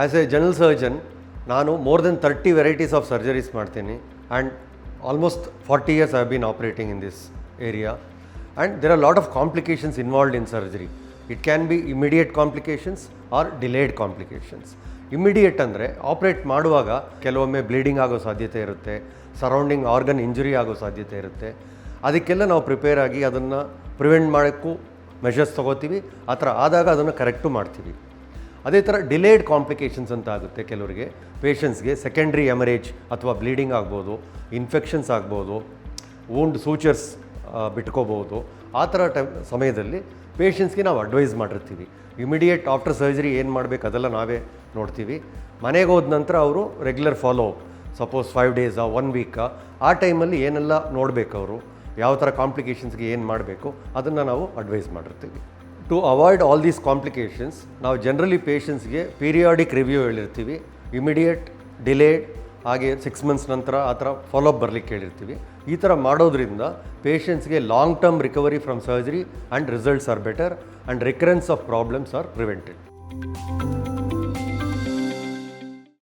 As a general surgeon ನಾನು more than thirty varieties of surgeries ಮಾಡ್ತೀನಿ. And almost forty years I been operating in this area and there are lot of complications involved in surgery it can be immediate complications or delayed complications immediate ಅಂದರೆ operate ಮಾಡುವಾಗ ಕೆಲವೊಮ್ಮೆ bleeding ಆಗೋ ಸಾಧ್ಯತೆ ಇರುತ್ತೆ surrounding organ injury ಆಗೋ ಸಾಧ್ಯತೆ ಇರುತ್ತೆ. ಅದಕ್ಕೆಲ್ಲ ನಾವು ಪ್ರಿಪೇರ್ ಆಗಿ ಅದನ್ನು ಪ್ರಿವೆಂಟ್ ಮಾಡೋಕ್ಕೂ ಮೆಷರ್ಸ್ ತೊಗೋತೀವಿ. ಆ ಥರ ಆದಾಗ ಅದನ್ನು ಕರೆಕ್ಟು ಮಾಡ್ತೀವಿ. ಅದೇ ಥರ ಡಿಲೇಡ್ ಕಾಂಪ್ಲಿಕೇಶನ್ಸ್ ಅಂತ ಆಗುತ್ತೆ ಕೆಲವರಿಗೆ. ಪೇಷಂಟ್ಸ್ಗೆ ಸೆಕೆಂಡ್ರಿ ಎಮರೇಜ್ ಅಥವಾ ಬ್ಲೀಡಿಂಗ್ ಆಗ್ಬೋದು, ಇನ್ಫೆಕ್ಷನ್ಸ್ ಆಗ್ಬೋದು ಓಂಡ್ ಸೂಚರ್ಸ್ ಬಿಟ್ಕೋಬೋದು. ಆ ಥರ ಟೈಮ್ ಸಮಯದಲ್ಲಿ ಪೇಷಂಟ್ಸ್ಗೆ ನಾವು ಅಡ್ವೈಸ್ ಮಾಡಿರ್ತೀವಿ. ಇಮಿಡಿಯೇಟ್ ಆಫ್ಟರ್ ಸರ್ಜರಿ ಏನು ಮಾಡಬೇಕು ಅದೆಲ್ಲ ನಾವೇ ನೋಡ್ತೀವಿ. ಮನೆಗೆ ಹೋದ ನಂತರ ಅವರು ರೆಗ್ಯುಲರ್ ಫಾಲೋ ಸಪೋಸ್ ಫೈವ್ ಡೇಸಾ ಒನ್ ವೀಕಾ ಆ ಟೈಮಲ್ಲಿ ಏನೆಲ್ಲ ನೋಡಬೇಕು ಅವರು, ಯಾವ ಥರ ಕಾಂಪ್ಲಿಕೇಶನ್ಸ್ಗೆ ಏನು ಮಾಡಬೇಕು ಅದನ್ನು ನಾವು ಅಡ್ವೈಸ್ ಮಾಡಿರ್ತೀವಿ. To avoid all these complications ನಾವು ಜನರಲಿ ಪೇಷಂಟ್ಸ್ಗೆ ಪೀರಿಯಾಡಿಕ್ ರಿವ್ಯೂ ಹೇಳಿರ್ತೀವಿ. ಇಮಿಡಿಯೇಟ್ ಡಿಲೇಡ್ ಹಾಗೆ ಸಿಕ್ಸ್ ಮಂತ್ಸ್ ನಂತರ ಆ ಥರ ಫಾಲೋಅಪ್ ಬರಲಿಕ್ಕೆ ಹೇಳಿರ್ತೀವಿ. ಈ ಥರ ಮಾಡೋದ್ರಿಂದ ಪೇಷಂಟ್ಸ್ಗೆ long term recovery from surgery and results are better and recurrence of problems are prevented